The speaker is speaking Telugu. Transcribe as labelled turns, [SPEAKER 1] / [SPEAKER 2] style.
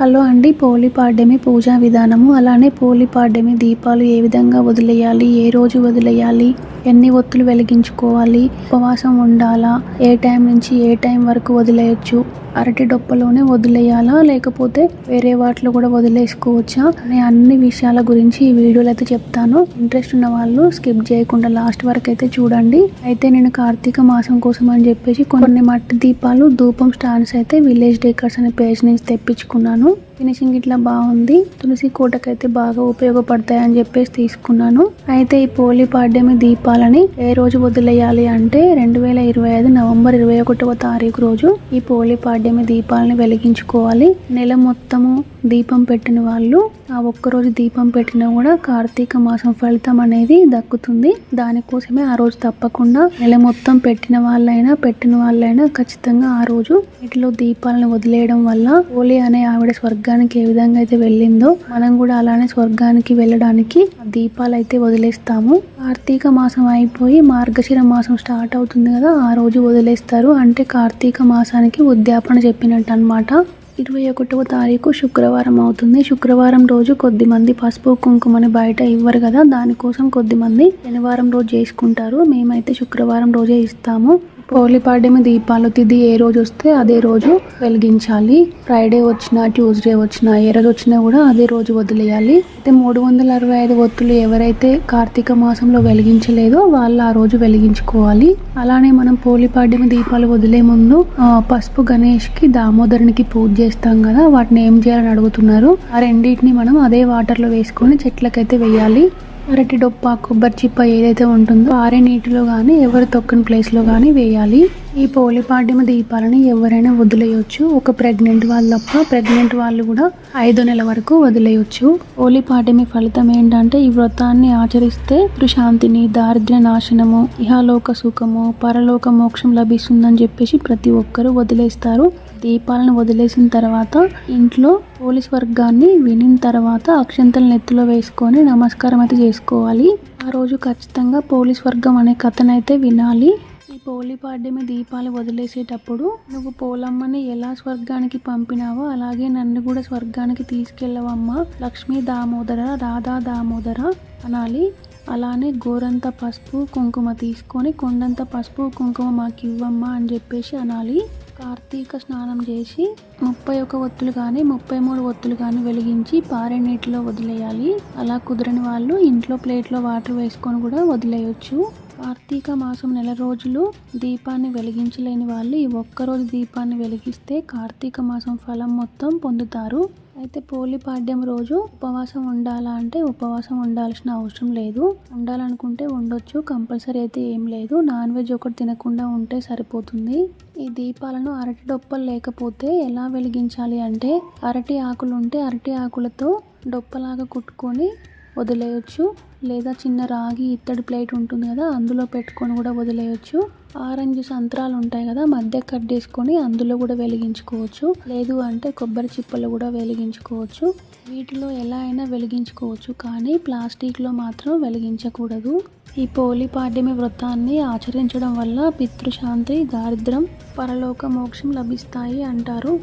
[SPEAKER 1] హలో అండి పోలిపాడ్యమి పూజా విధానము. అలానే పోలిపాడ్యమి దీపాలు ఏ విధంగా వదిలేయాలి? ఏ రోజు వదిలేయాలి? ఎన్ని ఒత్తులు వెలిగించుకోవాలి? ఉపవాసం ఉండాలా? ఏ టైం నుంచి ఏ టైం వరకు వదిలేయచ్చు? అరటి డొప్పలోనే వదిలేయాలా? లేకపోతే వేరే వాటిలో కూడా వదిలేసుకోవచ్చా? అనే అన్ని విషయాల గురించి ఈ వీడియోలో అయితే చెప్తాను. ఇంట్రెస్ట్ ఉన్న వాళ్ళు స్కిప్ చేయకుండా లాస్ట్ వరకు అయితే చూడండి. అయితే నేను కార్తీక మాసం కోసం అని చెప్పేసి కొన్ని మట్టి దీపాలు ధూపం స్టాండ్స్ అయితే విలేజ్ డేకర్స్ అనే పేజ్ నుంచి తెప్పించుకున్నాను. non ఫినిషింగ్ ఇట్లా బాగుంది. తులసి కోటకైతే బాగా ఉపయోగపడతాయి అని చెప్పేసి తీసుకున్నాను. అయితే ఈ పోలి పాడ్యమి దీపాలని ఏ రోజు వదిలేయాలి అంటే రెండు వేల ఇరవై ఐదు నవంబర్ ఇరవై ఒకటవ తారీఖు రోజు ఈ పోలి పాడ్యమి దీపాలని వెలిగించుకోవాలి. నెల మొత్తము దీపం పెట్టిన వాళ్ళు ఆ ఒక్కరోజు దీపం పెట్టినా కూడా కార్తీక మాసం ఫలితం అనేది దక్కుతుంది. దానికోసమే ఆ రోజు తప్పకుండా నెల మొత్తం పెట్టిన వాళ్ళైనా పెట్టిన వాళ్ళైనా ఖచ్చితంగా ఆ రోజు వీటిలో దీపాలను వదిలేయడం వల్ల హోలీ అనే ఆవిడ స్వర్గం స్వర్గానికి ఏ విధంగా అయితే వెళ్ళిందో మనం కూడా అలానే స్వర్గానికి వెళ్ళడానికి దీపాలు అయితే వదిలేస్తాము. కార్తీక మాసం అయిపోయి మార్గశిర మాసం స్టార్ట్ అవుతుంది కదా ఆ రోజు వదిలేస్తారు. అంటే కార్తీక మాసానికి ఉద్యాపన చెప్పినట్టు అన్నమాట ఇరవై ఒకటవ తారీఖు శుక్రవారం అవుతుంది. శుక్రవారం రోజు కొద్ది మంది పసుపు కుంకుమని బయట ఇవ్వరు కదా దానికోసం కొద్ది మంది శనివారం రోజు చేసుకుంటారు. మేమైతే శుక్రవారం రోజే ఇస్తాము. పోలిపాడ్యమి దీపాలు తిది ఏ రోజు వస్తే అదే రోజు వెలిగించాలి. ఫ్రైడే వచ్చినా ట్యూస్డే వచ్చినా ఏ రోజు వచ్చినా కూడా అదే రోజు వదిలేయాలి. అయితే మూడు వందల అరవై ఐదు ఒత్తులు ఎవరైతే కార్తీక మాసంలో వెలిగించలేదో వాళ్ళు ఆ రోజు వెలిగించుకోవాలి. అలానే మనం పోలిపాడ్యమి దీపాలు వదిలే ముందు పసుపు గణేష్కి దామోదరునికి పూజ చేస్తాం కదా వాటిని ఏం చేయాలని అడుగుతున్నారు? ఆ రెండింటిని మనం అదే వాటర్లో వేసుకొని చెట్లకైతే వేయాలి. అరటి డొప్ప కొబ్బరి చిప్ప ఏదైతే ఉంటుందో ఆరే నీటిలో కానీ ఎవరు తొక్కని ప్లేస్లో కానీ వేయాలి. ఈ పోలిపాడ్యమ దీపాలని ఎవరైనా వదిలేయొచ్చు. ఒక ప్రెగ్నెంట్ వాళ్ళు తప్ప ప్రెగ్నెంట్ వాళ్ళు కూడా ఐదు నెలల వరకు వదిలేయొచ్చు. పోలిపాడ్యమి ఫలితం ఏంటంటే ఈ వ్రతాన్ని ఆచరిస్తే ప్రశాంతిని దారిద్ర్య నాశనము ఇహలోక సుఖము పరలోక మోక్షం లభిస్తుందని చెప్పేసి ప్రతి ఒక్కరూ వదిలేస్తారు. దీపాలను వదిలేసిన తర్వాత ఇంట్లో పోలీస్ వర్గాన్ని వినిన తర్వాత అక్షంతలు నెత్తిలో వేసుకొని నమస్కారం అయితే చేసుకోవాలి. ఆ రోజు ఖచ్చితంగా పోలీస్ వర్గం అనే కథనైతే వినాలి. ఈ పోలిపాడ్యమి దీపాలు వదిలేసేటప్పుడు నువ్వు పోలమ్మని ఎలా స్వర్గానికి పంపినావో అలాగే నన్ను కూడా స్వర్గానికి తీసుకెళ్ళవమ్మా. లక్ష్మీ దామోదర రాధా దామోదర అనాలి. అలానే గోరంత పసుపు కుంకుమ తీసుకొని కొండంత పసుపు కుంకుమ మాకు ఇవ్వమ్మా అని చెప్పేసి అనాలి. కార్తీక స్నానం చేసి ముప్పై ఒక ఒత్తులు కానీ ముప్పై మూడు ఒత్తులు కానీ వెలిగించి పారే నీటిలో వదిలేయాలి. అలా కుదరని వాళ్ళు ఇంట్లో ప్లేట్లో వాటర్ వేసుకొని కూడా వదిలేయచ్చు. కార్తీక మాసం నెల రోజులు దీపాన్ని వెలిగించలేని వాళ్ళు ఈ ఒక్కరోజు దీపాన్ని వెలిగిస్తే కార్తీక మాసం ఫలం మొత్తం పొందుతారు. అయితే పోలిపాడ్యం రోజు ఉపవాసం ఉండాలా అంటే ఉపవాసం ఉండాల్సిన అవసరం లేదు. ఉండాలనుకుంటే ఉండొచ్చు కంపల్సరీ అయితే ఏం లేదు. నాన్ వెజ్ ఒకటి తినకుండా ఉంటే సరిపోతుంది. ఈ దీపాలను అరటి డొప్పలు లేకపోతే ఎలా వెలిగించాలి అంటే అరటి ఆకులు ఉంటే అరటి ఆకులతో డొప్పలాగా కుట్టుకొని వదిలేయచ్చు. లేదా చిన్న రాగి ఇత్తడి ప్లేట్ ఉంటుంది కదా అందులో పెట్టుకొని కూడా వదిలేయచ్చు. ఆరెంజ్ సంత్రాలు ఉంటాయి కదా మధ్య కట్ చేసుకొని అందులో కూడా వెలిగించుకోవచ్చు. లేదు అంటే కొబ్బరి చిప్పలు కూడా వెలిగించుకోవచ్చు. వీటిలో ఎలా అయినా వెలిగించుకోవచ్చు కానీ ప్లాస్టిక్లో మాత్రం వెలిగించకూడదు. ఈ పోలిపాడ్యమి వ్రతాన్ని ఆచరించడం వల్ల పితృశాంతి దారిద్రం పరలోక మోక్షం లభిస్తాయి అంటారు.